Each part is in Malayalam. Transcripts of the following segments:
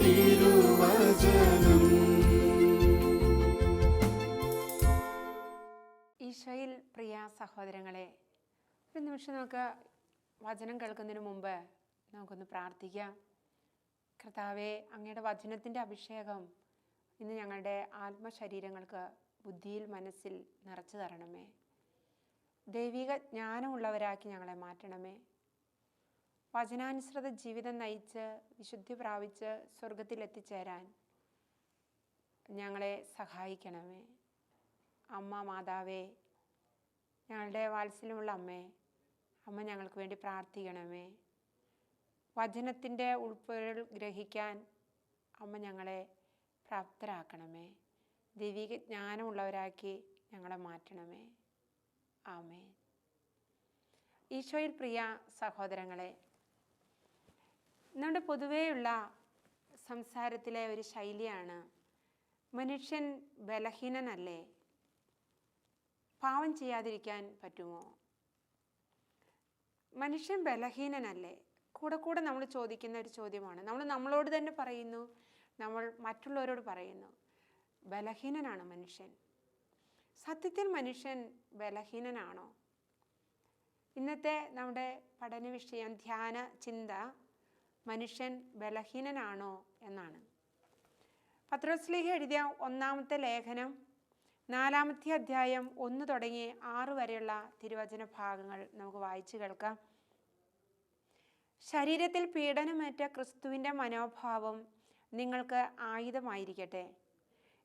തിരുവചനം. ഈശോയിൽ പ്രിയ സഹോദരങ്ങളെ ഒരു നിമിഷം നമുക്ക് വചനം കേൾക്കുന്നതിന് മുമ്പ് നമുക്കൊന്ന് പ്രാർത്ഥിക്കാം. കർത്താവെ അങ്ങയുടെ വചനത്തിന്റെ അഭിഷേകം ഇന്ന് ഞങ്ങളുടെ ആത്മശരീരങ്ങൾക്ക് ബുദ്ധിയിൽ മനസ്സിൽ നിറച്ചു തരണമേ. ദൈവിക ജ്ഞാനമുള്ളവരാക്കി ഞങ്ങളെ മാറ്റണമേ. വചനാനുസൃത ജീവിതം നയിച്ച് വിശുദ്ധി പ്രാപിച്ച് സ്വർഗത്തിലെത്തിച്ചേരാൻ ഞങ്ങളെ സഹായിക്കണമേ. അമ്മ മാതാവേ ഞങ്ങളുടെ വാത്സല്യമുള്ള അമ്മേ അമ്മ ഞങ്ങൾക്ക് വേണ്ടി പ്രാർത്ഥിക്കണമേ. വചനത്തിന്റെ ഉൾപ്പൊരുൾ ഗ്രഹിക്കാൻ അമ്മ ഞങ്ങളെ പ്രാപ്തരാക്കണമേ. ദൈവിക ജ്ഞാനമുള്ളവരാക്കി ഞങ്ങളെ മാറ്റണമേ. ആമേ ഈശോയിൽ പ്രിയ സഹോദരങ്ങളെ നമ്മുടെ പൊതുവെയുള്ള സംസാരത്തിലെ ഒരു ശൈലിയാണ് മനുഷ്യൻ ബലഹീനനല്ലേ? പാവം ചെയ്യാതിരിക്കാൻ പറ്റുമോ? മനുഷ്യൻ ബലഹീനനല്ലേ? കൂടെ കൂടെ നമ്മൾ ചോദിക്കുന്ന ഒരു ചോദ്യമാണ്. നമ്മൾ നമ്മളോട് തന്നെ പറയുന്നു നമ്മൾ മറ്റുള്ളവരോട് പറയുന്നു. ബലഹീനനാണ് മനുഷ്യൻ. സത്യത്തിൽ മനുഷ്യൻ ബലഹീനനാണോ? ഇന്നത്തെ നമ്മുടെ പഠന വിഷയം ധ്യാന ചിന്ത മനുഷ്യൻ ബലഹീനനാണോ എന്നാണ്. പത്രോസ്ലീഹ എഴുതിയ ഒന്നാമത്തെ ലേഖനം നാലാമത്തെ അധ്യായം ഒന്ന് തുടങ്ങി ആറ് വരെയുള്ള തിരുവചന ഭാഗങ്ങൾ നമുക്ക് വായിച്ചു കേൾക്കാം. ശരീരത്തിൽ പീഡനമേറ്റ ക്രിസ്തുവിന്റെ മനോഭാവം നിങ്ങൾക്ക് ആയുധമായിരിക്കട്ടെ.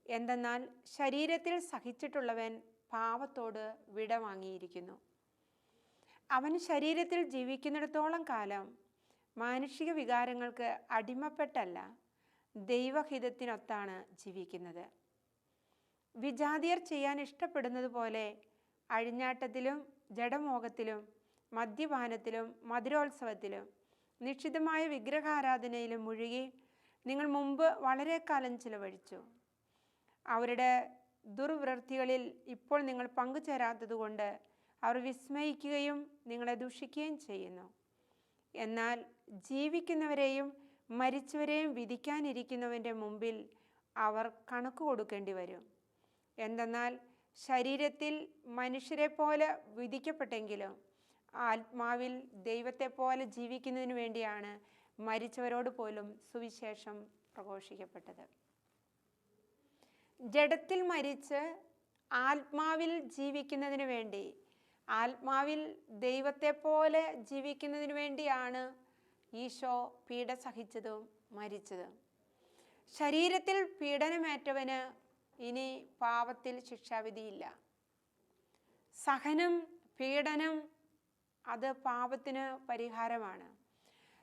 എന്തെന്നാൽ ശരീരത്തിൽ സഹിച്ചിട്ടുള്ളവൻ പാവത്തോട് വിട വാങ്ങിയിരിക്കുന്നു അവൻ ശരീരത്തിൽ ജീവിക്കുന്നിടത്തോളം കാലം മാനുഷിക വികാരങ്ങൾക്ക് അടിമപ്പെട്ടല്ല ദൈവഹിതത്തിനൊത്താണ് ജീവിക്കുന്നത്. വിജാതിയർ ചെയ്യാൻ ഇഷ്ടപ്പെടുന്നത് പോലെ അഴിഞ്ഞാട്ടത്തിലും ജഡമോഹത്തിലും മദ്യപാനത്തിലും മധുരോത്സവത്തിലും നിശ്ചിതമായ വിഗ്രഹാരാധനയിലും മുഴുകി നിങ്ങൾ മുമ്പ് വളരെ കാലം ചിലവഴിച്ചു. അവരുടെ ദുർവൃത്തികളിൽ ഇപ്പോൾ നിങ്ങൾ പങ്കുചേരാത്തതുകൊണ്ട് അവർ വിസ്മയിക്കുകയും നിങ്ങളെ ദുഷിക്കുകയും ചെയ്യുന്നു. എന്നാൽ ജീവിക്കുന്നവരെയും മരിച്ചവരെയും വിധിക്കാനിരിക്കുന്നവന്റെ മുമ്പിൽ അവർ കണക്ക് കൊടുക്കേണ്ടി വരും. എന്തെന്നാൽ ശരീരത്തിൽ മനുഷ്യരെ പോലെ വിധിക്കപ്പെട്ടെങ്കിലും ആത്മാവിൽ ദൈവത്തെ പോലെ ജീവിക്കുന്നതിന് വേണ്ടിയാണ് മരിച്ചവരോട് പോലും സുവിശേഷം പ്രഘോഷിക്കപ്പെട്ടത്. ജഡത്തിൽ മരിച്ച് ആത്മാവിൽ ജീവിക്കുന്നതിന് വേണ്ടി ആത്മാവിൽ ദൈവത്തെപ്പോലെ ജീവിക്കുന്നതിന് വേണ്ടിയാണ് ഈശോ പീഡ സഹിച്ചതും മരിച്ചതും. ശരീരത്തിൽ പീഡനമേറ്റവന് ഇനി പാപത്തിൽ ശിക്ഷാവിധിയില്ല. സഹനം പീഡനം അത് പാപത്തിന് പരിഹാരമാണ്.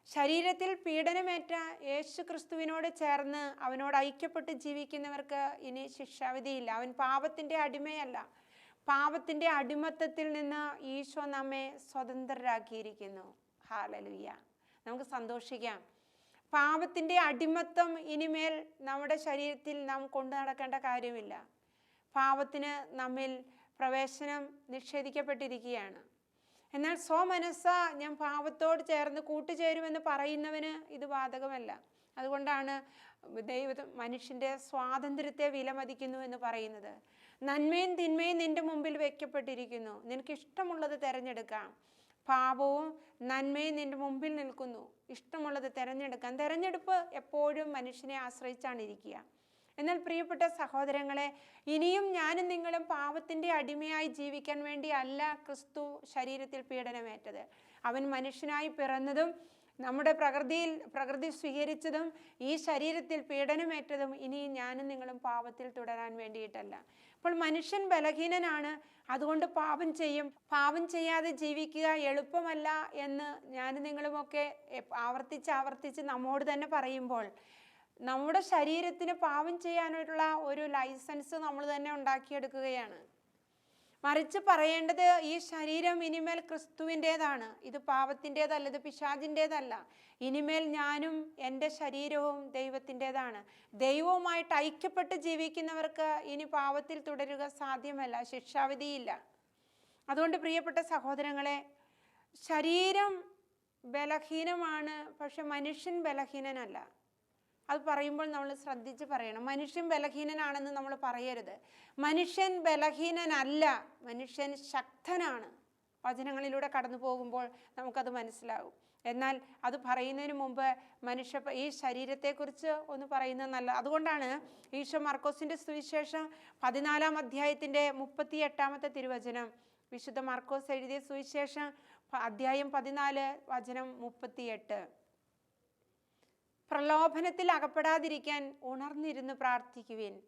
ശരീരത്തിൽ പീഡനമേറ്റ യേശു ക്രിസ്തുവിനോട് ചേർന്ന് അവനോട് ഐക്യപ്പെട്ട് ജീവിക്കുന്നവർക്ക് ഇനി ശിക്ഷാവിധിയില്ല. അവൻ പാപത്തിന്റെ അടിമയല്ല. പാപത്തിന്റെ അടിമത്തത്തിൽ നിന്ന് ഈശോ നമ്മെ സ്വതന്ത്രരാക്കിയിരിക്കുന്നു. ഹാലലുയ്യ നമുക്ക് സന്തോഷിക്കാം. പാപത്തിന്റെ അടിമത്തം ഇനിമേൽ നമ്മുടെ ശരീരത്തിൽ നാം കൊണ്ടു നടക്കേണ്ട കാര്യമില്ല. പാപത്തിന് നമ്മിൽ പ്രവേശനം നിഷേധിക്കപ്പെട്ടിരിക്കുകയാണ്. എന്നാൽ സ്വമനസ്സ ഞാൻ പാപത്തോട് ചേർന്ന് കൂട്ടുചേരുമെന്ന് പറയുന്നവന് ഇത് ബാധകമല്ല. അതുകൊണ്ടാണ് ദൈവം മനുഷ്യന്റെ സ്വാതന്ത്ര്യത്തെ വിലമതിക്കുന്നു എന്ന് പറയുന്നത്. നന്മയും തിന്മയും നിന്റെ മുമ്പിൽ വെക്കപ്പെട്ടിരിക്കുന്നു. നിനക്ക് ഇഷ്ടമുള്ളത് തിരഞ്ഞെടുക്കാം. പാപവും നന്മയും നിന്റെ മുമ്പിൽ നിൽക്കുന്നു. ഇഷ്ടമുള്ളത് തിരഞ്ഞെടുക്കാം. തിരഞ്ഞെടുപ്പ് എപ്പോഴും മനുഷ്യനെ ആശ്രയിച്ചാണ് ഇരിക്കുക. എന്നാൽ പ്രിയപ്പെട്ട സഹോദരങ്ങളെ ഇനിയും ഞാനും നിങ്ങളും പാപത്തിന്റെ അടിമയായി ജീവിക്കാൻ വേണ്ടി അല്ല ക്രിസ്തു ശരീരത്തിൽ പീഡനമേറ്റത്. അവൻ മനുഷ്യനായി പിറന്നതും നമ്മുടെ പ്രകൃതിയിൽ പ്രകൃതി സ്വീകരിച്ചതും ഈ ശരീരത്തിൽ പീഡനമേറ്റതും ഇനി ഞാനും നിങ്ങളും പാപത്തിൽ തുടരാൻ വേണ്ടിയിട്ടല്ല. അപ്പോൾ മനുഷ്യൻ ബലഹീനനാണ് അതുകൊണ്ട് പാപം ചെയ്യും. പാപം ചെയ്യാതെ ജീവിക്കുക എളുപ്പമല്ല എന്ന് ഞാനും നിങ്ങളുമൊക്കെ ആവർത്തിച്ച് ആവർത്തിച്ച് നമ്മോട് തന്നെ പറയുമ്പോൾ നമ്മുടെ ശരീരത്തിന് പാപം ചെയ്യാനുള്ള ഒരു ലൈസൻസ് നമ്മൾ തന്നെ ഉണ്ടാക്കിയെടുക്കുകയാണ്. മറിച്ച് പറയേണ്ടത് ഈ ശരീരം ഇനിമേൽ ക്രിസ്തുവിന്റെതാണ്. ഇത് പാപത്തിന്റെതല്ല ഇത് പിശാചിന്റെതല്ല. ഇനിമേൽ ഞാനും എന്റെ ശരീരവും ദൈവത്തിന്റെതാണ്. ദൈവവുമായിട്ട് ഐക്യപ്പെട്ട് ജീവിക്കുന്നവർക്ക് ഇനി പാപത്തിൽ തുടരുക സാധ്യമല്ല ശിക്ഷാവിധിയില്ല. അതുകൊണ്ട് പ്രിയപ്പെട്ട സഹോദരങ്ങളെ ശരീരം ബലഹീനമാണ് പക്ഷെ മനുഷ്യൻ ബലഹീനനല്ല. അത് പറയുമ്പോൾ നമ്മൾ ശ്രദ്ധിച്ച് പറയണം. മനുഷ്യൻ ബലഹീനനാണെന്ന് നമ്മൾ പറയരുത്. മനുഷ്യൻ ബലഹീനനല്ല. മനുഷ്യൻ ശക്തനാണ്. വചനങ്ങളിലൂടെ കടന്നു പോകുമ്പോൾ നമുക്കത് മനസ്സിലാവും. എന്നാൽ അത് പറയുന്നതിന് മുമ്പ് മനുഷ്യ ഈ ശരീരത്തെക്കുറിച്ച് ഒന്ന് പറയുന്നത് നല്ല അതുകൊണ്ടാണ് ഈശോ മർക്കോസിന്റെ സുവിശേഷം പതിനാലാം അധ്യായത്തിന്റെ മുപ്പത്തി എട്ടാമത്തെ തിരുവചനം. വിശുദ്ധ മർക്കോസ് എഴുതിയ സുവിശേഷം അധ്യായം പതിനാല് വചനം മുപ്പത്തിയെട്ട്. പ്രലോഭനത്തിൽ അകപ്പെടാതിരിക്കാൻ ഉണർന്നിരുന്ന് പ്രാർത്ഥിക്കുവിൻ.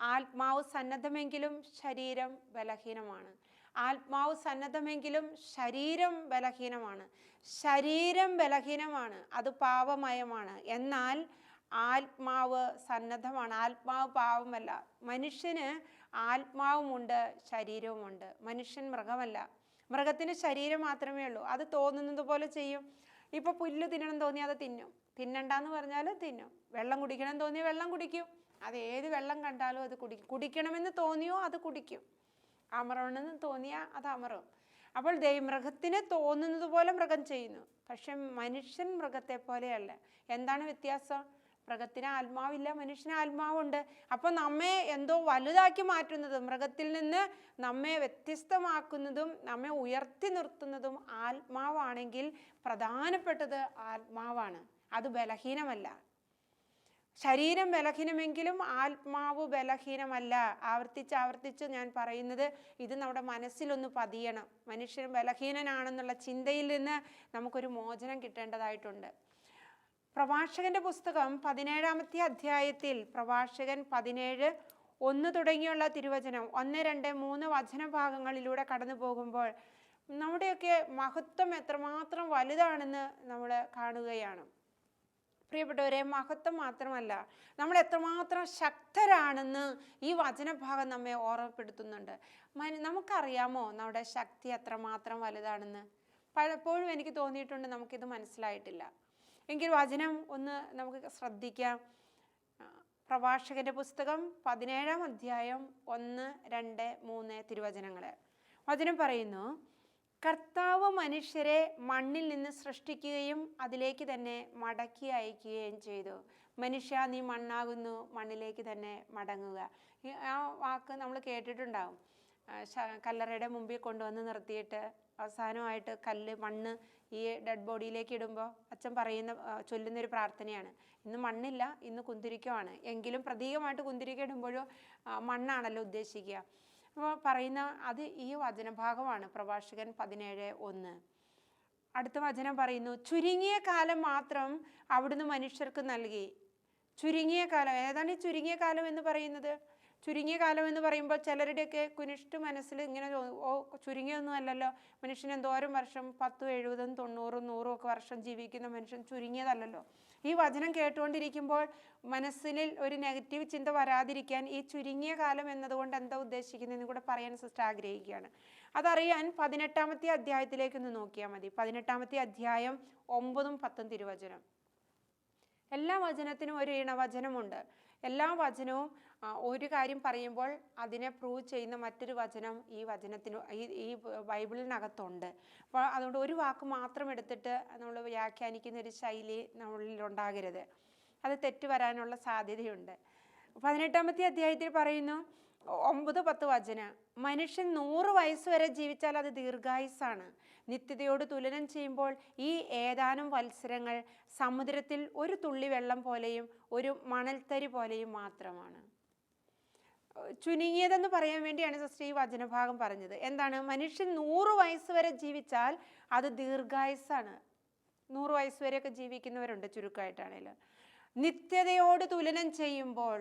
ആത്മാവ് സന്നദ്ധമെങ്കിലും ശരീരം ബലഹീനമാണ്. ആത്മാവ് സന്നദ്ധമെങ്കിലും ശരീരം ബലഹീനമാണ്. ശരീരം ബലഹീനമാണ്. അത് പാവമയമാണ് എന്നാൽ ആത്മാവ് സന്നദ്ധമാണ്. ആത്മാവ് പാവമല്ല മനുഷ്യന് ആത്മാവുമുണ്ട് ശരീരവുമുണ്ട്. മനുഷ്യൻ മൃഗമല്ല. മൃഗത്തിന് ശരീരം മാത്രമേ ഉള്ളൂ. അത് തോന്നുന്നത് പോലെ ചെയ്യും. ഇപ്പൊ പുല്ല് തിന്നണം തോന്നി അത് തിന്നും. തിന്നണ്ടെന്ന് പറഞ്ഞാൽ തിന്നും. വെള്ളം കുടിക്കണം തോന്നിയ വെള്ളം കുടിക്കും. അത് ഏത് വെള്ളം കണ്ടാലും അത് കുടിക്കും കുടിക്കണമെന്ന് തോന്നിയോ അത് കുടിക്കും. അമറണമെന്ന് തോന്നിയാൽ അത് അമറും. അപ്പോൾ ദൈ മൃഗത്തിന് തോന്നുന്നത് പോലെ മൃഗം ചെയ്യുന്നു. പക്ഷെ മനുഷ്യൻ മൃഗത്തെ പോലെയല്ല. എന്താണ് വ്യത്യാസം? മൃഗത്തിന് ആത്മാവില്ല മനുഷ്യന് ആത്മാവുണ്ട്. അപ്പോൾ നമ്മെ എന്തോ വലുതാക്കി മാറ്റുന്നതും മൃഗത്തിൽ നിന്ന് നമ്മെ വ്യത്യസ്തമാക്കുന്നതും നമ്മെ ഉയർത്തി നിർത്തുന്നതും ആത്മാവാണെങ്കിൽ പ്രധാനപ്പെട്ടത് ആത്മാവാണ്. അത് ബലഹീനമല്ല. ശരീരം ബലഹീനമെങ്കിലും ആത്മാവ് ബലഹീനമല്ല. ആവർത്തിച്ച് ആവർത്തിച്ച് ഞാൻ പറയുന്നത് ഇത് നമ്മുടെ മനസ്സിലൊന്ന് പതിയണം. മനുഷ്യൻ ബലഹീനനാണെന്നുള്ള ചിന്തയിൽ നിന്ന് നമുക്കൊരു മോചനം കിട്ടേണ്ടതായിട്ടുണ്ട്. പ്രഭാഷകന്റെ പുസ്തകം പതിനേഴാമത്തെ അധ്യായത്തിൽ പ്രഭാഷകൻ പതിനേഴ് ഒന്ന് തുടങ്ങിയുള്ള തിരുവചനം ഒന്ന് രണ്ട് മൂന്ന് വചന ഭാഗങ്ങളിലൂടെ കടന്നു പോകുമ്പോൾ നമ്മുടെയൊക്കെ മഹത്വം എത്രമാത്രം വലുതാണെന്ന് നമ്മൾ കാണുകയാണ്. പ്രിയപ്പെട്ടവരെ മഹത്വം മാത്രമല്ല നമ്മൾ എത്രമാത്രം ശക്തരാണെന്ന് ഈ വചനഭാഗം നമ്മെ ഓർമ്മപ്പെടുത്തുന്നുണ്ട്. നമുക്കറിയാമോ നമ്മുടെ ശക്തി എത്രമാത്രം വലുതാണെന്ന്? പലപ്പോഴും എനിക്ക് തോന്നിയിട്ടുണ്ട് നമുക്കിത് മനസ്സിലായിട്ടില്ല. എങ്കിൽ വചനം ഒന്ന് നമുക്ക് ശ്രദ്ധിക്കാം. പ്രഭാഷകന്റെ പുസ്തകം പതിനേഴാം അധ്യായം ഒന്ന് രണ്ട് മൂന്ന് തിരുവചനങ്ങൾ വചനം പറയുന്നു കർത്താവ് മനുഷ്യരെ മണ്ണിൽ നിന്ന് സൃഷ്ടിക്കുകയും അതിലേക്ക് തന്നെ മടക്കി അയക്കുകയും ചെയ്തു. മനുഷ്യ നീ മണ്ണാകുന്നു മണ്ണിലേക്ക് തന്നെ മടങ്ങുക. ആ വാക്ക് നമ്മൾ കേട്ടിട്ടുണ്ടാവും. കല്ലറയുടെ മുമ്പിൽ കൊണ്ടുവന്ന് നിർത്തിയിട്ട് അവസാനമായിട്ട് കല്ല് മണ്ണ് ഈ ഡെഡ് ബോഡിയിലേക്ക് ഇടുമ്പോൾ അച്ഛൻ പറയുന്ന ചൊല്ലുന്ന ചൊല്ലുന്നൊരു പ്രാർത്ഥനയാണ്. ഇന്ന് മണ്ണില്ല ഇന്ന് കുന്തിരിക്കമാണ്. എങ്കിലും പ്രതീകമായിട്ട് കുന്തിരിക്ക ഇടുമ്പോഴും മണ്ണാണല്ലോ ഉദ്ദേശിക്കുക. അപ്പോൾ പറയുന്ന അത് ഈ വചനഭാഗമാണ്. പ്രഭാഷകൻ പതിനേഴ് ഒന്ന്. അടുത്ത വചനം പറയുന്നു ചുരുങ്ങിയ കാലം മാത്രം അവിടുന്ന് മനുഷ്യർക്ക് നൽകി. ചുരുങ്ങിയ കാലം ഏതാണ് ഈ ചുരുങ്ങിയ കാലം എന്ന് പറയുന്നത്? ചുരുങ്ങിയ കാലം എന്ന് പറയുമ്പോൾ ചിലരുടെയൊക്കെ കുനിഷ്ഠ മനസ്സിൽ ഇങ്ങനെ ഓ ചുരുങ്ങിയൊന്നും അല്ലല്ലോ. മനുഷ്യൻ എന്തോരം വർഷം പത്തും എഴുപതും തൊണ്ണൂറും നൂറും ഒക്കെ വർഷം ജീവിക്കുന്ന മനുഷ്യൻ ചുരുങ്ങിയതല്ലല്ലോ. ഈ വചനം കേട്ടുകൊണ്ടിരിക്കുമ്പോൾ മനസ്സിൽ ഒരു നെഗറ്റീവ് ചിന്ത വരാതിരിക്കാൻ ഈ ചുരുങ്ങിയ കാലം എന്നതുകൊണ്ട് എന്താ ഉദ്ദേശിക്കുന്നതെന്ന് കൂടെ പറയാൻ സിസ്റ്റർ ആഗ്രഹിക്കുകയാണ്. അതറിയാൻ പതിനെട്ടാമത്തെ അധ്യായത്തിലേക്ക് ഒന്ന് നോക്കിയാൽ മതി. പതിനെട്ടാമത്തെ അധ്യായം ഒമ്പതും പത്തും തിരുവചനം. എല്ലാ വചനത്തിനും ഒരു ഇണവചനമുണ്ട്. എല്ലാ വചനവും ഒരു കാര്യം പറയുമ്പോൾ അതിനെ പ്രൂവ് ചെയ്യുന്ന മറ്റൊരു വചനം ഈ വചനത്തിന് ഈ ഈ ബൈബിളിനകത്തുണ്ട്. അപ്പോൾ അതുകൊണ്ട് ഒരു വാക്ക് മാത്രം എടുത്തിട്ട് നമ്മൾ വ്യാഖ്യാനിക്കുന്ന ഒരു ശൈലി നമ്മളിൽ ഉണ്ടാകരുത് അത് തെറ്റ് വരാനുള്ള സാധ്യതയുണ്ട്. പതിനെട്ടാമത്തെ അധ്യായത്തിൽ പറയുന്നു ഒമ്പത് പത്ത് വചന മനുഷ്യൻ നൂറ് വയസ്സ് വരെ ജീവിച്ചാൽ അത് ദീർഘായുസ്സാണ്. നിത്യതയോട് തുലനം ചെയ്യുമ്പോൾ ഈ ഏതാനും വത്സരങ്ങൾ സമുദ്രത്തിൽ ഒരു തുള്ളി വെള്ളം പോലെയും ഒരു മണൽത്തരി പോലെയും മാത്രമാണ്. ചുരുങ്ങിയതെന്ന് പറയാൻ വേണ്ടിയാണ് സിസ്റ്റർ ഈ വചനഭാഗം പറഞ്ഞത്. എന്താണ്? മനുഷ്യൻ നൂറ് വയസ്സ് വരെ ജീവിച്ചാൽ അത് ദീർഘായുസ്സാണ്. നൂറ് വയസ്സ് വരെയൊക്കെ ജീവിക്കുന്നവരുണ്ട് ചുരുക്കമായിട്ടാണെങ്കിൽ നിത്യതയോട് തുലനം ചെയ്യുമ്പോൾ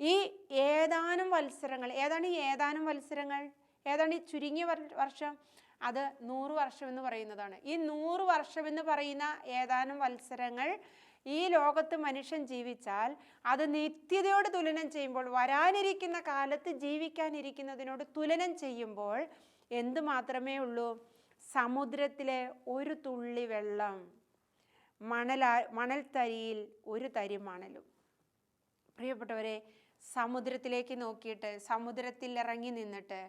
ഈ ഏതാനും വത്സരങ്ങൾ ഏതാണ് ഈ ഏതാനും വത്സരങ്ങൾ ഏതാണ് ഈ ചുരുങ്ങിയ വർഷം? അത് നൂറ് വർഷം എന്ന് പറയുന്നതാണ്. ഈ നൂറ് വർഷം എന്ന് പറയുന്ന ഏതാനും വത്സരങ്ങൾ ഈ ലോകത്ത് മനുഷ്യൻ ജീവിച്ചാൽ അത് നിത്യതയോട് തുലനം ചെയ്യുമ്പോൾ വരാനിരിക്കുന്ന കാലത്ത് ജീവിക്കാനിരിക്കുന്നതിനോട് തുലനം ചെയ്യുമ്പോൾ എന്തു മാത്രമേ ഉള്ളൂ? സമുദ്രത്തിലെ ഒരു തുള്ളി വെള്ളം മണലാ മണൽത്തരിയിൽ ഒരു തരി മണലും. പ്രിയപ്പെട്ടവരെ സമുദ്രത്തിലേക്ക് നോക്കിയിട്ട് സമുദ്രത്തിൽ ഇറങ്ങി നിന്നിട്ട്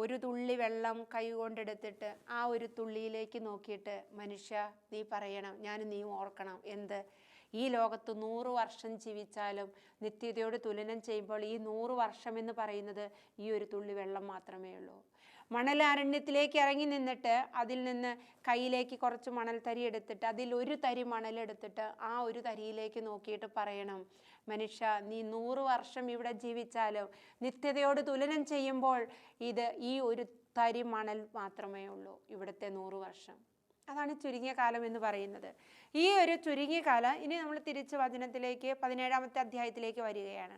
ഒരു തുള്ളി വെള്ളം കൈകൊണ്ടെടുത്തിട്ട് ആ ഒരു തുള്ളിയിലേക്ക് നോക്കിയിട്ട് മനുഷ്യ നീ പറയണം ഞാൻ നീ ഓർക്കണം എന്ത്? ഈ ലോകത്ത് നൂറ് വർഷം ജീവിച്ചാലും നിത്യതയോട് തുലനം ചെയ്യുമ്പോൾ ഈ നൂറ് വർഷം എന്ന് പറയുന്നത് ഈ ഒരു തുള്ളി വെള്ളം മാത്രമേ ഉള്ളൂ. മണലാരണ്യത്തിലേക്ക് ഇറങ്ങി നിന്നിട്ട് അതിൽ നിന്ന് കയ്യിലേക്ക് കുറച്ച് മണൽ തരി എടുത്തിട്ട് അതിൽ ഒരു തരി മണലെടുത്തിട്ട് ആ ഒരു തരിയിലേക്ക് നോക്കിയിട്ട് പറയണം മനുഷ്യ നീ നൂറ് വർഷം ഇവിടെ ജീവിച്ചാലും നിത്യതയോട് തുലനം ചെയ്യുമ്പോൾ ഇത് ഈ ഒരു തരി മണൽ മാത്രമേ ഉള്ളൂ ഇവിടുത്തെ നൂറ് വർഷം. അതാണ് ചുരുങ്ങിയ കാലം എന്ന് പറയുന്നത്. ഈ ഒരു ചുരുങ്ങിയ കാലം ഇനി നമ്മൾ തിരിച്ച് വചനത്തിലേക്ക് പതിനേഴാമത്തെ അധ്യായത്തിലേക്ക് വരികയാണ്.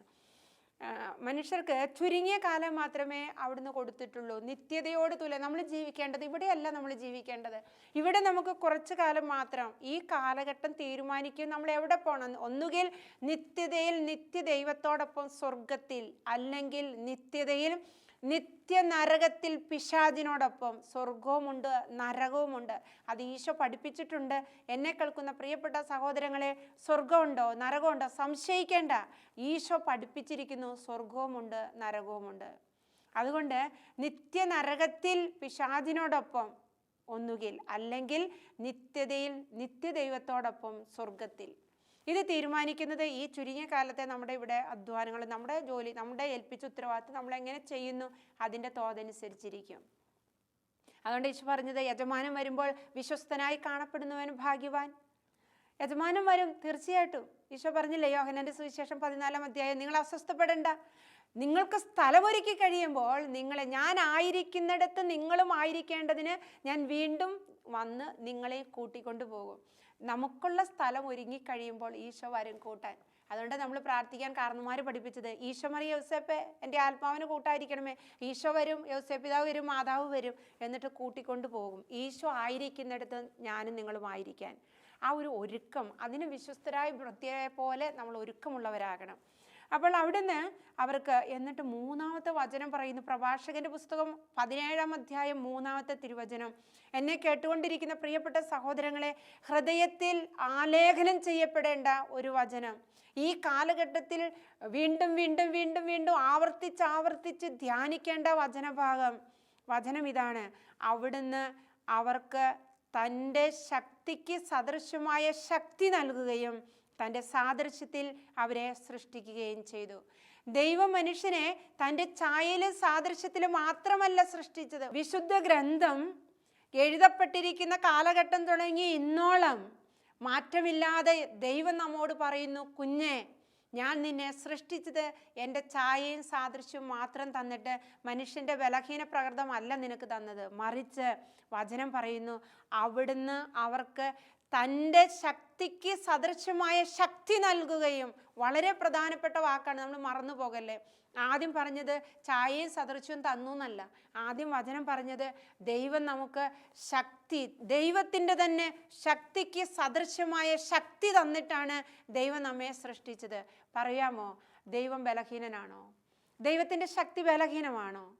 മനുഷ്യർക്ക് ചുരുങ്ങിയ കാലം മാത്രമേ അവിടുന്ന് കൊടുത്തിട്ടുള്ളൂ. നിത്യതയോട് തുല നമ്മൾ ജീവിക്കേണ്ടത് ഇവിടെയല്ല നമ്മൾ ജീവിക്കേണ്ടത്. ഇവിടെ നമുക്ക് കുറച്ച് കാലം മാത്രം ഈ കാലഘട്ടം തീരുമാനിക്കും. നമ്മൾ എവിടെ പോകണം ഒന്നുകിൽ നിത്യതയിൽ നിത്യദൈവത്തോടൊപ്പം സ്വർഗത്തിൽ അല്ലെങ്കിൽ നിത്യതയിൽ നിത്യ നരകത്തിൽ പിശാദിനോടൊപ്പം സ്വർഗവുമുണ്ട് നരകവുമുണ്ട്. അത് ഈശോ പഠിപ്പിച്ചിട്ടുണ്ട്. എന്നെ കേൾക്കുന്ന പ്രിയപ്പെട്ട സഹോദരങ്ങളെ സ്വർഗമുണ്ടോ നരകമുണ്ടോ സംശയിക്കേണ്ട. ഈശോ പഠിപ്പിച്ചിരിക്കുന്നു സ്വർഗവുമുണ്ട് നരകവുമുണ്ട്. അതുകൊണ്ട് നിത്യ നരകത്തിൽ പിശാദിനോടൊപ്പം ഒന്നുകിൽ അല്ലെങ്കിൽ നിത്യതയിൽ നിത്യദൈവത്തോടൊപ്പം സ്വർഗത്തിൽ ഇത് തീരുമാനിക്കുന്നത് ഈ ചുരുങ്ങിയ കാലത്തെ നമ്മുടെ ഇവിടെ അധ്വാനങ്ങൾ നമ്മുടെ ജോലി നമ്മുടെ ഏൽപ്പിച്ച ഉത്തരവാദിത്വം നമ്മൾ എങ്ങനെ ചെയ്യുന്നു അതിന്റെ തോതനുസരിച്ചിരിക്കും. അതുകൊണ്ട് ഈശോ പറഞ്ഞത് യജമാനം വരുമ്പോൾ വിശ്വസ്തനായി കാണപ്പെടുന്നവൻ ഭാഗ്യവാൻ. യജമാനം വരും തീർച്ചയായിട്ടും. ഈശോ പറഞ്ഞില്ലേ യോഹനന്റെ സുവിശേഷം പതിനാലാം അധ്യായം നിങ്ങൾ അസ്വസ്ഥപ്പെടേണ്ട. നിങ്ങൾക്ക് സ്ഥലമൊരുക്കി കഴിയുമ്പോൾ നിങ്ങളെ ഞാൻ ആയിരിക്കുന്നിടത്ത് നിങ്ങളും ആയിരിക്കേണ്ടതിന് ഞാൻ വീണ്ടും വന്ന് നിങ്ങളെ കൂട്ടിക്കൊണ്ടു പോകും. നമുക്കുള്ള സ്ഥലം ഒരുങ്ങി കഴിയുമ്പോൾ ഈശോ വരും കൂട്ടാൻ. അതുകൊണ്ട് നമ്മൾ പ്രാർത്ഥിക്കാൻ കാരണന്മാർ പഠിപ്പിച്ചത് ഈശോ മറിയ യോസേപ്പെ എന്റെ ആത്മാവിന് കൂട്ടായിരിക്കണമേ. ഈശോ വരും യൗസേപ്പിതാവ് വരും മാതാവ് വരും എന്നിട്ട് കൂട്ടിക്കൊണ്ടു പോകും. ഈശോ ആയിരിക്കുന്നിടത്ത് ഞാനും നിങ്ങളും ആയിരിക്കാൻ. ആ ഒരു ഒരുക്കം അതിന് വിശ്വസ്തരായ വൃത്തിയെ പോലെ നമ്മൾ ഒരുക്കമുള്ളവരാകണം. അപ്പോൾ അവിടുന്ന് അവർക്ക് എന്നിട്ട് മൂന്നാമത്തെ വചനം പറയുന്നു. പ്രഭാഷകന്റെ പുസ്തകം പതിനേഴാം അധ്യായം മൂന്നാമത്തെ തിരുവചനം. എന്നെ കേട്ടുകൊണ്ടിരിക്കുന്ന പ്രിയപ്പെട്ട സഹോദരങ്ങളെ ഹൃദയത്തിൽ ആലേഖനം ചെയ്യപ്പെടേണ്ട ഒരു വചനം. ഈ കാലഘട്ടത്തിൽ വീണ്ടും വീണ്ടും വീണ്ടും വീണ്ടും ആവർത്തിച്ച് ആവർത്തിച്ച് ധ്യാനിക്കേണ്ട വചനഭാഗം വചനം ഇതാണ്. അവിടുന്ന് അവർക്ക് തന്റെ ശക്തിക്ക് സദൃശമായ ശക്തി നൽകുകയും തന്റെ സാദൃശ്യത്തിൽ അവരെ സൃഷ്ടിക്കുകയും ചെയ്തു. ദൈവം മനുഷ്യനെ തന്റെ ഛായയിലും സാദൃശ്യത്തിലും മാത്രമല്ല സൃഷ്ടിച്ചത്. വിശുദ്ധ ഗ്രന്ഥം എഴുതപ്പെട്ടിരിക്കുന്ന കാലഘട്ടം തുടങ്ങി ഇന്നോളം മാറ്റമില്ലാതെ ദൈവം നമ്മോട് പറയുന്നു കുഞ്ഞെ ഞാൻ നിന്നെ സൃഷ്ടിച്ചത് എന്റെ ഛായയും സാദൃശ്യവും മാത്രം തന്നിട്ട് മനുഷ്യന്റെ ബലഹീന പ്രകൃതമല്ല നിനക്ക് തന്നത്. മറിച്ച് വചനം പറയുന്നു അവിടുന്ന് അവർക്ക് തന്റെ ശക്തിക്ക് സദൃശമായ ശക്തി നൽകുകയും വളരെ പ്രധാനപ്പെട്ട വാക്കാണ്. നമ്മൾ മറന്നു പോകല്ലേ? ആദ്യം പറഞ്ഞത് ചായയും സദൃശ്യവും തന്നു എന്നല്ല. ആദ്യം വചനം പറഞ്ഞത് ദൈവം നമുക്ക് ശക്തി ദൈവത്തിന്റെ തന്നെ ശക്തിക്ക് സദൃശമായ ശക്തി തന്നിട്ടാണ് ദൈവം നമ്മെ സൃഷ്ടിച്ചത്. പറയാമോ? ദൈവം ബലഹീനനാണോ? ദൈവത്തിന്റെ ശക്തി ബലഹീനമാണോ?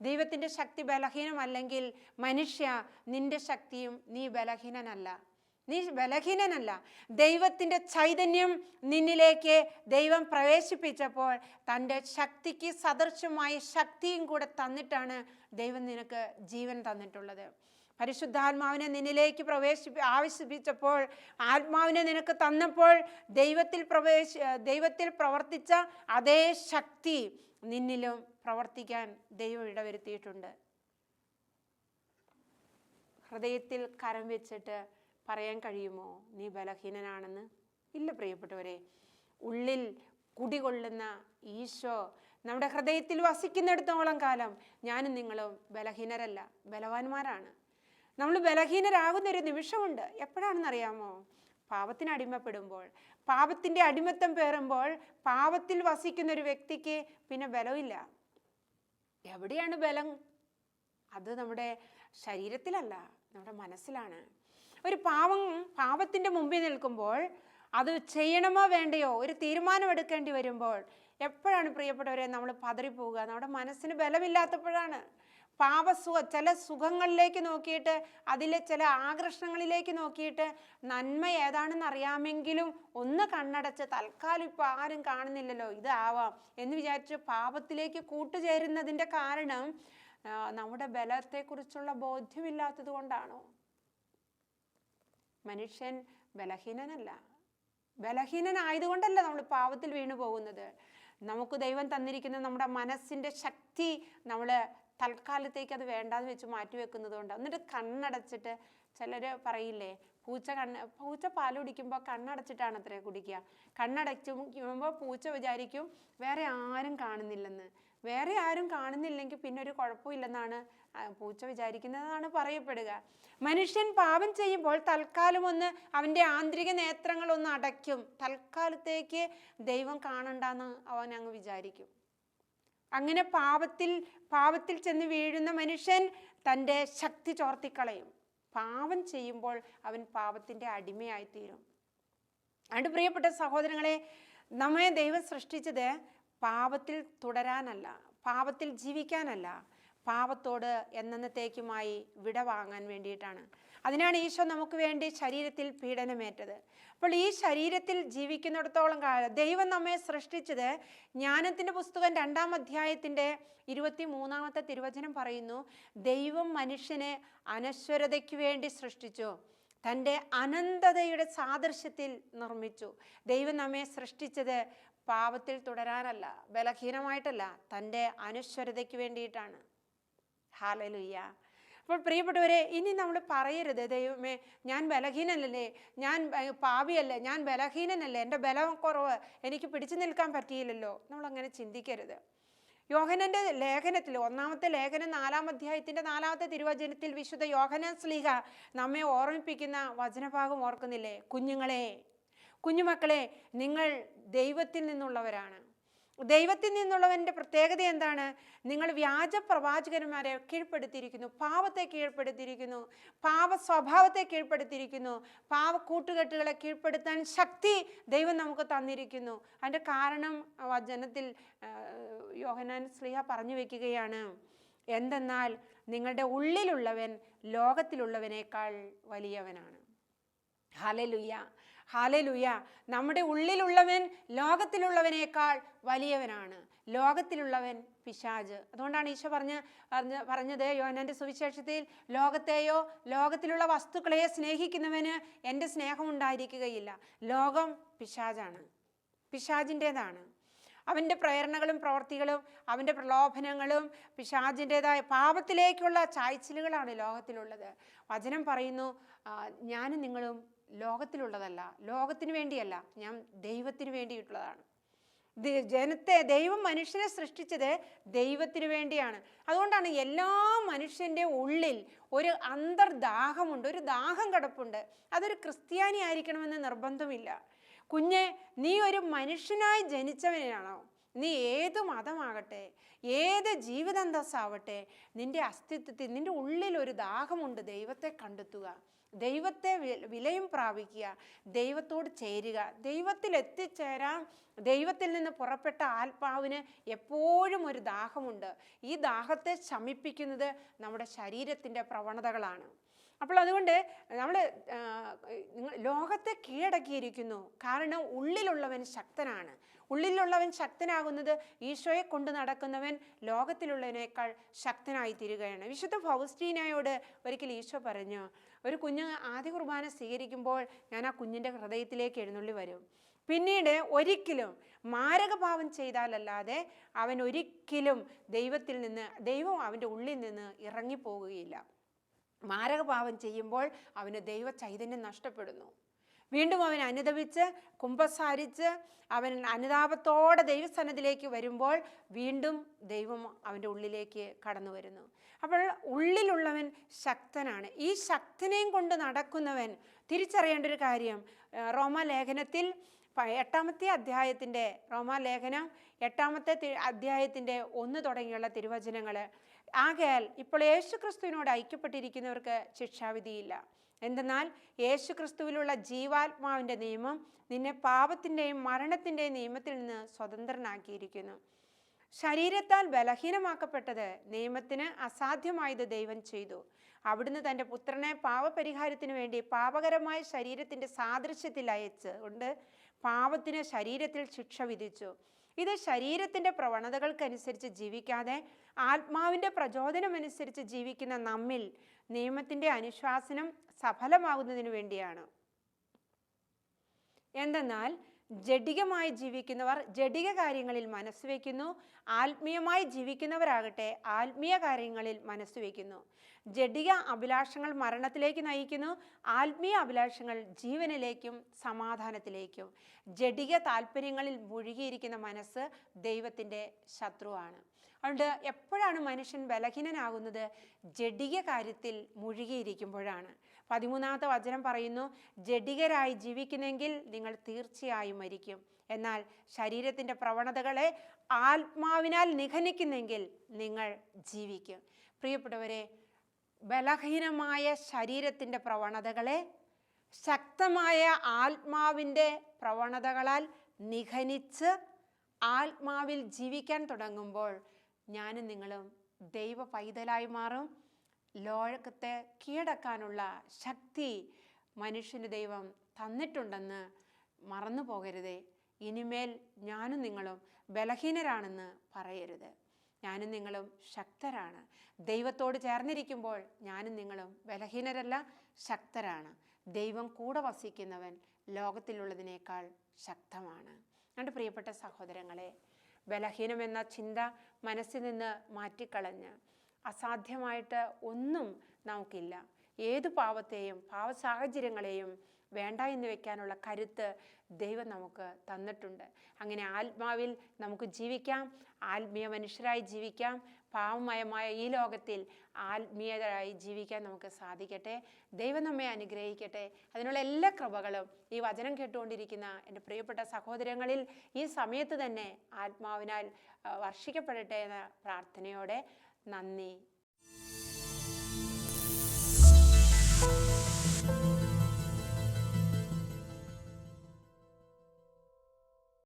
ദൈവത്തിന്റെ ശക്തി ബലഹീനമല്ലെങ്കിൽ മനുഷ്യ നിന്റെ ശക്തിയും നീ ബലഹീനനല്ല. നീ ബലഹീനനല്ല. ദൈവത്തിന്റെ ചൈതന്യം നിന്നിലേക്ക് ദൈവം പ്രവേശിപ്പിച്ചപ്പോൾ തന്റെ ശക്തിക്ക് സദൃശമായ ശക്തിയും കൂടെ തന്നിട്ടാണ് ദൈവം നിനക്ക് ജീവൻ തന്നിട്ടുള്ളത്. പരിശുദ്ധാത്മാവിനെ നിന്നിലേക്ക് പ്രവേശിപ്പി ആവശ്യപ്പിച്ചപ്പോൾ ആത്മാവിനെ നിനക്ക് തന്നപ്പോൾ ദൈവത്തിൽ പ്രവേശ ദൈവത്തിൽ പ്രവർത്തിച്ച അതേ ശക്തി നിന്നിലും പ്രവർത്തിക്കാൻ ദൈവം ഇടവരുത്തിയിട്ടുണ്ട്. ഹൃദയത്തിൽ കരം വെച്ചിട്ട് പറയാൻ കഴിയുമോ? നീ ബലഹീനനാണെന്ന്? ഇല്ല പ്രിയപ്പെട്ടവരെ. ഉള്ളിൽ കുടികൊള്ളുന്ന ഈശോ നമ്മുടെ ഹൃദയത്തിൽ വസിക്കുന്നിടത്തോളം കാലം ഞാനും നിങ്ങളും ബലഹീനരല്ല ബലവാന്മാരാണ്. നമ്മൾ ബലഹീനരാകുന്ന ഒരു നിമിഷമുണ്ട്. എപ്പോഴാണെന്നറിയാമോ? പാപത്തിന് അടിമപ്പെടുമ്പോൾ പാപത്തിന്റെ അടിമത്തം പേറുമ്പോൾ പാപത്തിൽ വസിക്കുന്ന ഒരു വ്യക്തിക്ക് പിന്നെ ബലമില്ല. എവിടെയാണ് ബലം? അത് നമ്മുടെ ശരീരത്തിലല്ല നമ്മുടെ മനസ്സിലാണ്. ഒരു പാവം പാവത്തിന്റെ മുമ്പിൽ നിൽക്കുമ്പോൾ അത് ചെയ്യണമോ വേണ്ടയോ? ഒരു തീരുമാനം എടുക്കേണ്ടി വരുമ്പോൾ എപ്പോഴാണ് പ്രിയപ്പെട്ടവരെ നമ്മൾ പതറിപ്പോവുക? നമ്മുടെ മനസ്സിന് ബലമില്ലാത്തപ്പോഴാണ്. പാപസുഖ ചില സുഖങ്ങളിലേക്ക് നോക്കിയിട്ട് അതിലെ ചില ആകർഷണങ്ങളിലേക്ക് നോക്കിയിട്ട് നന്മ ഏതാണെന്ന് അറിയാമെങ്കിലും ഒന്ന് കണ്ണടച്ച് തൽക്കാലം ഇപ്പോൾ ആരും കാണുന്നില്ലല്ലോ ഇതാവാം എന്ന് വിചാരിച്ച് പാപത്തിലേക്ക് കൂട്ടുചേരുന്നതിന്റെ കാരണം നമ്മുടെ ബലത്തെക്കുറിച്ചുള്ള ബോധ്യമില്ലാത്തത് കൊണ്ടാണോ? മനുഷ്യൻ ബലഹീനനല്ല. ബലഹീനനായതുകൊണ്ടല്ല നമ്മൾ പാവത്തിൽ വീണു പോകുന്നത്. നമുക്ക് ദൈവം തന്നിരിക്കുന്ന നമ്മുടെ മനസ്സിന്റെ ശക്തി നമ്മൾ തൽക്കാലത്തേക്ക് അത് വേണ്ടാന്ന് വെച്ച് മാറ്റി വെക്കുന്നത് കൊണ്ട് എന്നിട്ട് കണ്ണടച്ചിട്ട് ചിലർ പറയില്ലേ പൂച്ച കണ്ണ് പൂച്ച പാൽ കുടിക്കുമ്പോൾ കണ്ണടച്ചിട്ടാണ് അത്രേ കുടിക്കുക. കണ്ണടച്ചുമ്പോൾ പൂച്ച വിചാരിക്കും വേറെ ആരും കാണുന്നില്ലെന്ന്. വേറെ ആരും കാണുന്നില്ലെങ്കിൽ പിന്നെ ഒരു കുഴപ്പമില്ലെന്നാണ് പൂച്ച വിചാരിക്കുന്നതെന്നാണ് പറയപ്പെടുക. മനുഷ്യൻ പാപം ചെയ്യുമ്പോൾ തൽക്കാലം ഒന്ന് അവന്റെ ആന്തരിക നേത്രങ്ങൾ ഒന്ന് അടയ്ക്കും. തൽക്കാലത്തേക്ക് ദൈവം കാണണ്ടെന്ന് അവൻ അങ്ങ് വിചാരിക്കും. അങ്ങനെ പാപത്തിൽ പാപത്തിൽ ചെന്ന് വീഴുന്ന മനുഷ്യൻ തന്റെ ശക്തി ചോർത്തിക്കളയും. പാപം ചെയ്യുമ്പോൾ അവൻ പാപത്തിന്റെ അടിമയായിത്തീരും. അതുകൊണ്ട് പ്രിയപ്പെട്ട സഹോദരങ്ങളെ നമ്മെ ദൈവം സൃഷ്ടിച്ചത് പാപത്തിൽ തുടരാനല്ല പാപത്തിൽ ജീവിക്കാനല്ല പാപത്തോട് എന്നത്തേക്കുമായി വിട വാങ്ങാൻ വേണ്ടിയിട്ടാണ്. അതിനാണ് ഈശോ നമുക്ക് വേണ്ടി ശരീരത്തിൽ പീഡനമേറ്റത്. അപ്പോൾ ഈ ശരീരത്തിൽ ജീവിക്കുന്നിടത്തോളം കാലം ദൈവം നമ്മെ സൃഷ്ടിച്ചത് ജ്ഞാനത്തിന്റെ പുസ്തകം രണ്ടാം അധ്യായത്തിന്റെ ഇരുപത്തി മൂന്നാമത്തെ തിരുവചനം പറയുന്നു ദൈവം മനുഷ്യനെ അനശ്വരതയ്ക്ക് വേണ്ടി സൃഷ്ടിച്ചു തന്റെ അനന്തതയുടെ സാദൃശ്യത്തിൽ നിർമ്മിച്ചു. ദൈവം നമ്മെ സൃഷ്ടിച്ചത് പാപത്തിൽ തുടരാനല്ല ബലഹീനമായിട്ടല്ല തന്റെ അനശ്വരതയ്ക്ക് വേണ്ടിയിട്ടാണ്. ഹാലലുയ്യ. അപ്പോൾ പ്രിയപ്പെട്ടവരെ ഇനി നമ്മൾ പറയരുത് ദൈവമേ ഞാൻ ബലഹീനനല്ലേ ഞാൻ പാവിയല്ലേ ഞാൻ ബലഹീനനല്ലേ എന്റെ ബലം കുറവ് എനിക്ക് പിടിച്ചു നിൽക്കാൻ പറ്റിയില്ലല്ലോ നമ്മൾ അങ്ങനെ ചിന്തിക്കരുത്. യോഹനന്റെ ലേഖനത്തിൽ ഒന്നാമത്തെ ലേഖനം നാലാം അധ്യായത്തിന്റെ നാലാമത്തെ തിരുവചനത്തിൽ വിശുദ്ധ യോഹന സ്ലീഹ നമ്മെ ഓർമ്മിപ്പിക്കുന്ന വചനഭാഗം ഓർക്കുന്നില്ലേ? കുഞ്ഞുങ്ങളെ കുഞ്ഞുമക്കളെ നിങ്ങൾ ദൈവത്തിൽ നിന്നുള്ളവരാണ്. ദൈവത്തിൽ നിന്നുള്ളവന്റെ പ്രത്യേകത എന്താണ്? നിങ്ങൾ വ്യാജ പ്രവാചകന്മാരെ കീഴ്പ്പെടുത്തിയിരിക്കുന്നു. പാവത്തെ കീഴ്പ്പെടുത്തിയിരിക്കുന്നു. പാവ സ്വഭാവത്തെ കീഴ്പ്പെടുത്തിയിരിക്കുന്നു. പാവ കൂട്ടുകെട്ടുകളെ കീഴ്പ്പെടുത്താൻ ശക്തി ദൈവം നമുക്ക് തന്നിരിക്കുന്നു. അതിന്റെ കാരണം വചനത്തിൽ യോഹനാൻ സ്ലിഹ പറഞ്ഞു വെക്കുകയാണ്. എന്തെന്നാൽ നിങ്ങളുടെ ഉള്ളിലുള്ളവൻ ലോകത്തിലുള്ളവനേക്കാൾ വലിയവനാണ്. ഹാലലുയ്യ ഹാലലുയ്യ നമ്മുടെ ഉള്ളിലുള്ളവൻ ലോകത്തിലുള്ളവനേക്കാൾ വലിയവനാണ്. ലോകത്തിലുള്ളവൻ പിശാജ്. അതുകൊണ്ടാണ് ഈശോ പറഞ്ഞ പറഞ്ഞ പറഞ്ഞത് യോഹന്നാന്റെ സുവിശേഷത്തിൽ ലോകത്തെയോ ലോകത്തിലുള്ള വസ്തുക്കളെയോ സ്നേഹിക്കുന്നവന് എന്റെ സ്നേഹം ഉണ്ടായിരിക്കുകയില്ല. ലോകം പിശാജാണ്. പിശാജിന്റേതാണ്. അവന്റെ പ്രേരണകളും പ്രവർത്തികളും അവന്റെ പ്രലോഭനങ്ങളും പിശാജിന്റെതായ പാപത്തിലേക്കുള്ള ചായ്ച്ചിലുകളാണ് ലോകത്തിലുള്ളത്. വചനം പറയുന്നു ഞാനും നിങ്ങളും ലോകത്തിലുള്ളതല്ല ലോകത്തിന് വേണ്ടിയല്ല ഞാൻ ദൈവത്തിന് വേണ്ടിയിട്ടുള്ളതാണ്. ജനത്തെ ദൈവം മനുഷ്യനെ സൃഷ്ടിച്ചത് ദൈവത്തിന് വേണ്ടിയാണ്. അതുകൊണ്ടാണ് എല്ലാ മനുഷ്യന്റെ ഉള്ളിൽ ഒരു അന്തർദാഹമുണ്ട് ഒരു ദാഹം കിടപ്പുണ്ട്. അതൊരു ക്രിസ്ത്യാനി ആയിരിക്കണമെന്ന് നിർബന്ധമില്ല. കുഞ്ഞെ നീ ഒരു മനുഷ്യനായി ജനിച്ചവനാണോ? നീ ഏത് മതമാകട്ടെ ഏത് ജീവിതാന്തസ്സാവട്ടെ നിന്റെ അസ്തിത്വത്തിൽ നിന്റെ ഉള്ളിൽ ഒരു ദാഹമുണ്ട് ദൈവത്തെ കണ്ടെത്തുക. ദൈവത്തെ വിലയും പ്രാപിക്കുക ദൈവത്തോട് ചേരുക. ദൈവത്തിൽ എത്തിച്ചേരാൻ ദൈവത്തിൽ നിന്ന് പുറപ്പെട്ട ആത്മാവിന് എപ്പോഴും ഒരു ദാഹമുണ്ട്. ഈ ദാഹത്തെ ശമിപ്പിക്കുന്നത് നമ്മുടെ ശരീരത്തിന്റെ പ്രവണതകളാണ്. അപ്പോൾ അതുകൊണ്ട് നമ്മൾ ലോകത്തെ കീഴടക്കിയിരിക്കുന്നു. കാരണം ഉള്ളിലുള്ളവൻ ശക്തനാണ്. ഉള്ളിലുള്ളവൻ ശക്തനാകുന്നത് ഈശോയെ കൊണ്ട് നടക്കുന്നവൻ ലോകത്തിലുള്ളവനേക്കാൾ ശക്തനായി തീരുകയാണ്. വിശുദ്ധ ഫൗസ്റ്റീനയോട് ഒരിക്കൽ ഈശോ പറഞ്ഞു ഒരു കുഞ്ഞ് ആദ്യ കുർബാന സ്വീകരിക്കുമ്പോൾ ഞാൻ ആ കുഞ്ഞിന്റെ ഹൃദയത്തിലേക്ക് എഴുന്നള്ളി വരും. പിന്നീട് ഒരിക്കലും മാരകഭാവം ചെയ്താലല്ലാതെ അവൻ ഒരിക്കലും ദൈവത്തിൽ നിന്ന് ദൈവം അവന്റെ ഉള്ളിൽ നിന്ന് ഇറങ്ങിപ്പോവുകയില്ല മാരകഭാവം ചെയ്യുമ്പോൾ അവന് ദൈവ ചൈതന്യം നഷ്ടപ്പെടുന്നു. വീണ്ടും അവൻ അനുദപിച്ച് കുംഭസാരിച്ച് അവൻ അനുതാപത്തോടെ ദൈവസ്ഥാനത്തിലേക്ക് വരുമ്പോൾ വീണ്ടും ദൈവം അവന്റെ ഉള്ളിലേക്ക് കടന്നു വരുന്നു. അപ്പോൾ ഉള്ളിലുള്ളവൻ ശക്തനാണ്. ഈ ശക്തനെയും കൊണ്ട് നടക്കുന്നവൻ തിരിച്ചറിയേണ്ട ഒരു കാര്യം റോമാലേഖനത്തിൽ എട്ടാമത്തെ അധ്യായത്തിന്റെ റോമാലേഖനം എട്ടാമത്തെ അധ്യായത്തിന്റെ ഒന്ന് തുടങ്ങിയുള്ള തിരുവചനങ്ങൾ. ആകയാൽ ഇപ്പോൾ യേശുക്രിസ്തുവിനോട് ഐക്യപ്പെട്ടിരിക്കുന്നവർക്ക് ശിക്ഷാവിധിയില്ല. എന്തെന്നാൽ യേശു ക്രിസ്തുവിലുള്ള ജീവാത്മാവിന്റെ നിയമം നിന്നെ പാപത്തിന്റെയും മരണത്തിന്റെയും നിയമത്തിൽ നിന്ന് സ്വതന്ത്രനാക്കിയിരിക്കുന്നു. ശരീരത്താൽ ബലഹീനമാക്കപ്പെട്ടത് നിയമത്തിന് അസാധ്യമായത് ദൈവം ചെയ്തു. അവിടുന്ന് തന്റെ പുത്രനെ പാവപരിഹാരത്തിന് വേണ്ടി പാപകരമായ ശരീരത്തിന്റെ സാദൃശ്യത്തിൽ അയച്ച് കൊണ്ട് പാപത്തിന് ശരീരത്തിൽ ശിക്ഷ വിധിച്ചു. ഇത് ശരീരത്തിന്റെ പ്രവണതകൾക്കനുസരിച്ച് ജീവിക്കാതെ ആത്മാവിന്റെ പ്രചോദനമനുസരിച്ച് ജീവിക്കുന്ന നമ്മിൽ നിയമത്തിന്റെ അനുശാസനം സഫലമാകുന്നതിന് വേണ്ടിയാണ്. എന്തെന്നാൽ ജഡികമായി ജീവിക്കുന്നവർ ജഡിക കാര്യങ്ങളിൽ മനസ്സ് വയ്ക്കുന്നു ആത്മീയമായി ജീവിക്കുന്നവരാകട്ടെ ആത്മീയ കാര്യങ്ങളിൽ മനസ്സ് വയ്ക്കുന്നു ജഡിക അഭിലാഷങ്ങൾ മരണത്തിലേക്ക് നയിക്കുന്നു. ആത്മീയ അഭിലാഷങ്ങൾ ജീവനിലേക്കും സമാധാനത്തിലേക്കും. ജഡിക താല്പര്യങ്ങളിൽ മുഴുകിയിരിക്കുന്ന മനസ്സ് ദൈവത്തിന്റെ ശത്രുവാണ്. അതുകൊണ്ട് എപ്പോഴാണ് മനുഷ്യൻ ബലഹീനനാകുന്നത്? ജഡിക കാര്യത്തിൽ മുഴുകിയിരിക്കുമ്പോഴാണ്. പതിമൂന്നാമത്തെ വചനം പറയുന്നു ജഡികരായി ജീവിക്കുന്നെങ്കിൽ നിങ്ങൾ തീർച്ചയായും മരിക്കും. എന്നാൽ ശരീരത്തിന്റെ പ്രവണതകളെ ആത്മാവിനാൽ നിഘനിക്കുന്നെങ്കിൽ നിങ്ങൾ ജീവിക്കും. പ്രിയപ്പെട്ടവരെ ബലഹീനമായ ശരീരത്തിന്റെ പ്രവണതകളെ ശക്തമായ ആത്മാവിന്റെ പ്രവണതകളാൽ നിഘനിച്ച് ആത്മാവിൽ ജീവിക്കാൻ തുടങ്ങുമ്പോൾ ഞാനും നിങ്ങളും ദൈവ പൈതലായി മാറും. ലോകത്തെ കീഴടക്കാനുള്ള ശക്തി മനുഷ്യന് ദൈവം തന്നിട്ടുണ്ടെന്ന് മറന്നു പോകരുതേ. ഇനിമേൽ ഞാനും നിങ്ങളും ബലഹീനരാണെന്ന് പറയരുത്. ഞാനും നിങ്ങളും ശക്തരാണ്. ദൈവത്തോട് ചേർന്നിരിക്കുമ്പോൾ ഞാനും നിങ്ങളും ബലഹീനരല്ല ശക്തരാണ്. ദൈവം കൂടെ വസിക്കുന്നവൻ ലോകത്തിലുള്ളതിനേക്കാൾ ശക്തമാണ്. എന്റെ പ്രിയപ്പെട്ട സഹോദരങ്ങളെ ബലഹീനമെന്ന ചിന്ത മനസ്സിൽ നിന്ന് മാറ്റിക്കളഞ്ഞ് അസാധ്യമായിട്ട് ഒന്നും നമുക്കില്ല. ഏതു പാവത്തെയും പാവ സാഹചര്യങ്ങളെയും വേണ്ട എന്ന് വെക്കാനുള്ള കരുത്ത് ദൈവം നമുക്ക് തന്നിട്ടുണ്ട്. അങ്ങനെ ആത്മാവിൽ നമുക്ക് ജീവിക്കാം ആത്മീയ മനുഷ്യരായി ജീവിക്കാം പാവമയമായ ഈ ലോകത്തിൽ ആത്മീയരായി ജീവിക്കാൻ നമുക്ക് സാധിക്കട്ടെ. ദൈവം നമ്മെ അനുഗ്രഹിക്കട്ടെ. അതിനുള്ള എല്ലാ കൃപകളും ഈ വചനം കേട്ടുകൊണ്ടിരിക്കുന്ന എന്റെ പ്രിയപ്പെട്ട സഹോദരങ്ങളിൽ ഈ സമയത്ത് തന്നെ ആത്മാവിനാൽ വർഷിക്കപ്പെടട്ടെ എന്ന പ്രാർത്ഥനയോടെ 男嘞